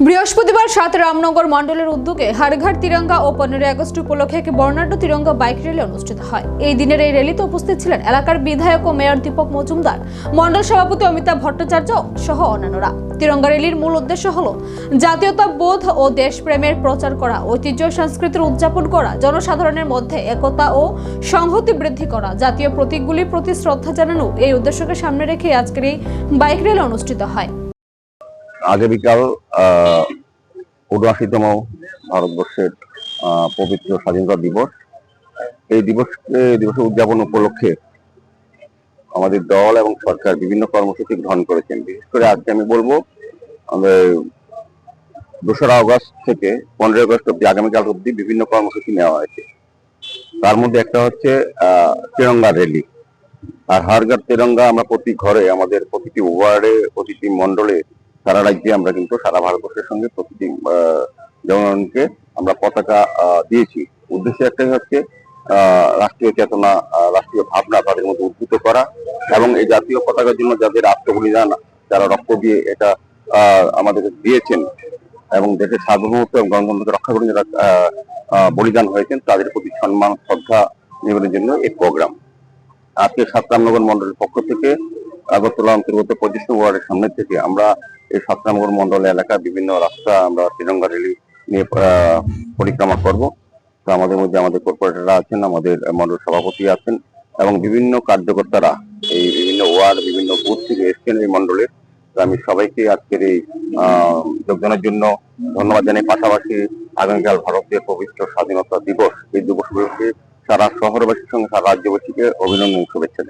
বৃহস্পতিবার সাত রামনগর মণ্ডলের উদ্যোগে হারঘাট তিরঙ্গা ও পনেরোই আগস্ট উপলক্ষে এক বর্ণাঢ্য তিরঙ্গা বাইক র্যালি অনুষ্ঠিত হয়। এই দিনের এই র্যালিতে উপস্থিত ছিলেন এলাকার বিধায়ক ও মেয়র দীপক মজুমদার, মণ্ডল সভাপতি অমিতাভ ভট্টাচার্য সহ অন্যান্যরা। তিরঙ্গা র্যালির মূল উদ্দেশ্য হল জাতীয়তাবোধ ও দেশপ্রেমের প্রচার করা, ঐতিহ্য সংস্কৃতির উদযাপন করা, জনসাধারণের মধ্যে একতা ও সংহতি বৃদ্ধি করা। জাতীয় প্রতীকগুলির প্রতি শ্রদ্ধা জানানো এই উদ্দেশ্যকে সামনে রেখে আজকের এই বাইক র্যালি অনুষ্ঠিত হয়। আগামীকাল উনআশিতম ভারতবর্ষের পবিত্র স্বাধীনতা দিবস। এই দিবসকে দিবসের উদযাপন উপলক্ষে আমাদের দল এবং সরকার বিভিন্ন কর্মসূচি গ্রহণ করেছেন। বিশেষ করে আজকে আমি বলব আমাদের দোসরা আগস্ট থেকে পনেরোই আগস্ট অব্দি আগামীকাল অব্দি বিভিন্ন কর্মসূচি নেওয়া হয়েছে। তার মধ্যে একটা হচ্ছে তিরঙ্গা র্যালি আর হারগার তিরঙ্গা আমরা প্রতি ঘরে, আমাদের প্রতিটি ওয়ার্ডে, প্রতিটি মণ্ডলে সারা রাজ্যে আমরা কিন্তু সারা ভারতবর্ষের সঙ্গে প্রতিটি জনগণকে আমরা পতাকা দিয়েছি। উদ্দেশ্য একটাই হচ্ছে রাষ্ট্রীয় চেতনা রাষ্ট্রীয় ভাবনা তাদের মধ্যে উদ্ভূত করা এবং এই জাতীয় পতাকার জন্য যাদের আত্মবলিদান যারা রক্ত দিয়ে এটা আহ, আমাদেরকে দিয়েছেন এবং দেশের সার্বভৌমত্ব এবং গণতন্ত্রকে রক্ষা করে যারা বলিদান হয়েছেন তাদের প্রতি সম্মান শ্রদ্ধা নিবেদনের জন্য এই প্রোগ্রাম। আজকে সাতরামনগর মন্ডলের পক্ষ থেকে আগরতলা অন্তর্গত পঁচিশ ওয়ার্ডের সামনে থেকে আমরা এই সাতরামনগর মন্ডল এলাকা বিভিন্ন রাস্তা আমরা তিরঙ্গা র্যালি নিয়ে পরিক্রমা করব। তো আমাদের মধ্যে আমাদের কর্পোরেটররা আছেন, আমাদের মন্ডল সভাপতি আছেন এবং বিভিন্ন কার্যকর্তারা এই বিভিন্ন ওয়ার্ড, বিভিন্ন বুথ থেকে এসছেন এই মন্ডলের। আমি সবাইকে আজকের এই যোগদানের জন্য ধন্যবাদ জানাই। পাশাপাশি আগামীকাল ভারতের পবিত্র স্বাধীনতা দিবস, এই দিবস উপলক্ষে সারা শহরবাসীর সঙ্গে, সারা রাজ্যবাসীকে অভিনন্দন শুভেচ্ছা